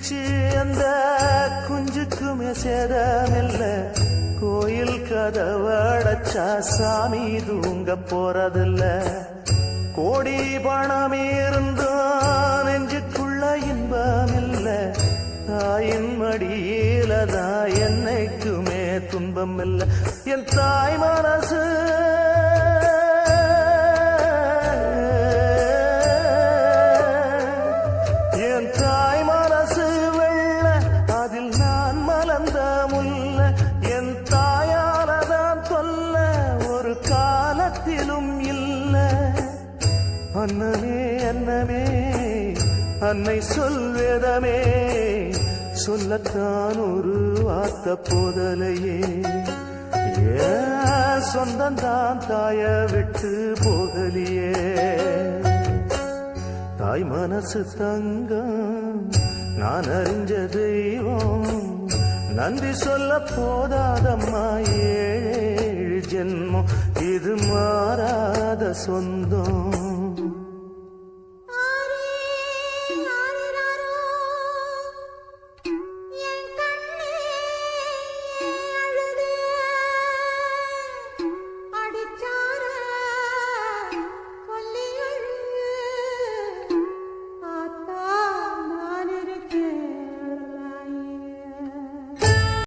சிரிச்சு அந்த குஞ்சுக்குமே சேதமில்ல. கோயில் கதவடைச்சா சாமி தூங்க போறதில்ல. கோடி பணம் இருந்தும் நெஞ்சுக்குள்ள இன்பம் இல்ல தாயின் மடியில தான் என்னைக்குமே துன்பம் இல்ல என் தாய் மனசு என் தாய் மனசு காலத்திலும் இல்ல. அன்னமே அன்னமே அன்னை சொல்வேதமே சொல்லத்தான் ஒரு வார்த்த போதலையே ஏன் சொந்தந்தான் தாய விட்டு போகலியே. தாய் மனசு தங்கம் நான் அறிஞ்ச தெய்வம். நன்றி சொல்ல போதாதம்மாயே. ஜென்மம் இது மாறாத சொந்தம்.